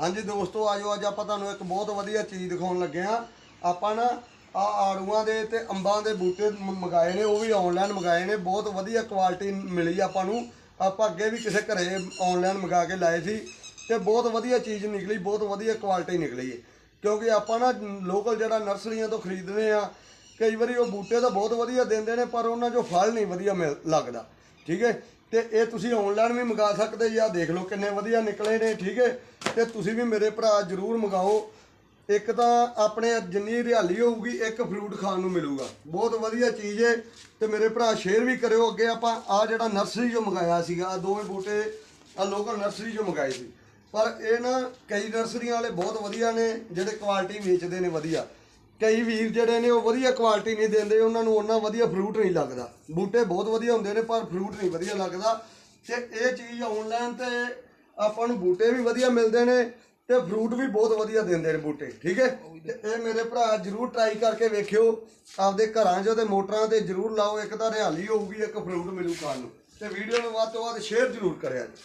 ਹਾਂਜੀ ਦੋਸਤੋ, ਆਜੋ ਅੱਜ ਆਪਾਂ ਤੁਹਾਨੂੰ ਇੱਕ ਬਹੁਤ ਵਧੀਆ ਚੀਜ਼ ਦਿਖਾਉਣ ਲੱਗੇ ਆ ਆਪਾਂ ਨਾ ਆ ਆੜੂਆਂ ਦੇ ਤੇ ਅੰਬਾਂ ਦੇ ਬੂਟੇ ਮ- ਮੰਗਾਏ ਨੇ, ਉਹ ਵੀ ਆਨਲਾਈਨ ਮੰਗਾਏ ਨੇ। ਬਹੁਤ ਵਧੀਆ ਕੁਆਲਿਟੀ ਮਿਲੀ ਆਪਾਂ ਨੂੰ। ਆਪਾਂ ਅੱਗੇ ਵੀ ਕਿਸੇ ਘਰੇ ਆਨਲਾਈਨ ਮੰਗਾ ਕੇ ਲਾਏ ਸੀ ਤੇ ਬਹੁਤ ਵਧੀਆ ਚੀਜ਼ ਨਿਕਲੀ, ਬਹੁਤ ਵਧੀਆ ਕੁਆਲਿਟੀ ਨਿਕਲੀ। ਕਿਉਂਕਿ ਆਪਾਂ ਨਾ ਲੋਕਲ ਜਿਹੜਾ ਨਰਸਰੀਆਂ ਤੋਂ ਖਰੀਦਦੇ ਆ ਕਈ ਵਾਰੀ ਉਹ ਬੂਟੇ ਤਾਂ ਬਹੁਤ ਵਧੀਆ ਦਿੰਦੇ ਨੇ, ਪਰ ਉਹਨਾਂ 'ਚੋਂ ਫਲ ਨਹੀਂ ਵਧੀਆ ਮਿਲ, ਲੱਗਦਾ। ਠੀਕ ਹੈ? ਤੇ ਇਹ ਤੁਸੀਂ ਆਨਲਾਈਨ ਵੀ ਮੰਗਾ ਸਕਦੇ ਜਾਂ ਦੇਖ ਲਓ ਕਿੰਨੇ ਵਧੀਆ ਨਿਕਲੇ ਨੇ, ਠੀਕ ਹੈ? ਤੇ ਤੁਸੀਂ ਵੀ ਮੇਰੇ ਭਰਾ ਜਰੂਰ ਮੰਗਾਓ। ਇੱਕ ਤਾਂ ਆਪਣੇ ਜਿੰਨੀ ਹਰਿਆਲੀ ਹੋਊਗੀ, ਇੱਕ ਫਰੂਟ ਖਾਣ ਨੂੰ ਮਿਲੂਗਾ। ਬਹੁਤ ਵਧੀਆ ਚੀਜ਼ ਹੈ ਤੇ ਮੇਰੇ ਭਰਾ ਸ਼ੇਅਰ ਵੀ ਕਰਿਓ ਅੱਗੇ। ਆਪਾਂ ਆ ਜਿਹੜਾ ਨਰਸਰੀ ਚੋਂ ਮੰਗਾਇਆ ਸੀਗਾ, ਆਹ ਦੋਵੇਂ ਬੂਟੇ ਆ ਲੋਕਲ ਨਰਸਰੀ ਚੋਂ ਮੰਗਾਏ ਸੀ। ਪਰ ਇਹ ਨਾ ਕਈ ਨਰਸਰੀਆਂ ਵਾਲੇ ਬਹੁਤ ਵਧੀਆ ਨੇ, ਜਿਹੜੇ ਕੁਆਲਿਟੀ ਵੇਚਦੇ ਨੇ ਵਧੀਆ। ਕਈ ਵੀਰ ਜਿਹੜੇ ਨੇ ਉਹ ਵਧੀਆ ਕੁਆਲਿਟੀ ਨਹੀਂ ਦਿੰਦੇ, ਉਹਨਾਂ ਨੂੰ ਉਹਨਾਂ ਵਧੀਆ ਫਰੂਟ ਨਹੀਂ ਲੱਗਦਾ। ਬੂਟੇ ਬਹੁਤ ਵਧੀਆ ਹੁੰਦੇ ਨੇ, ਪਰ ਫਰੂਟ ਨਹੀਂ ਵਧੀਆ ਲੱਗਦਾ। ਤੇ ਇਹ ਚੀਜ਼ ਆਨਲਾਈਨ ਤੇ ਆਪਾਂ ਨੂੰ ਬੂਟੇ ਵੀ ਵਧੀਆ ਮਿਲਦੇ ਨੇ ਤੇ ਫਰੂਟ ਵੀ ਬਹੁਤ ਵਧੀਆ ਦਿੰਦੇ ਨੇ ਬੂਟੇ ਠੀਕ ਹੈ? ਤੇ ਇਹ ਮੇਰੇ ਭਰਾ ਜਰੂਰ ਟਰਾਈ ਕਰਕੇ ਵੇਖਿਓ ਆਪਦੇ ਘਰਾਂ 'ਚ ਤੇ ਮੋਟਰਾਂ ਤੇ ਜਰੂਰ ਲਾਓ ਇੱਕ ਤਾਂ ਹਰਿਆਲੀ ਹੋਊਗੀ ਇੱਕ ਫਰੂਟ ਮਿਲੂ ਖਾਣ ਨੂੰ। ਤੇ ਵੀਡੀਓ ਨੂੰ ਵੱਧ ਤੋਂ ਵੱਧ ਸ਼ੇਅਰ ਜਰੂਰ ਕਰਿਆ ਜੀ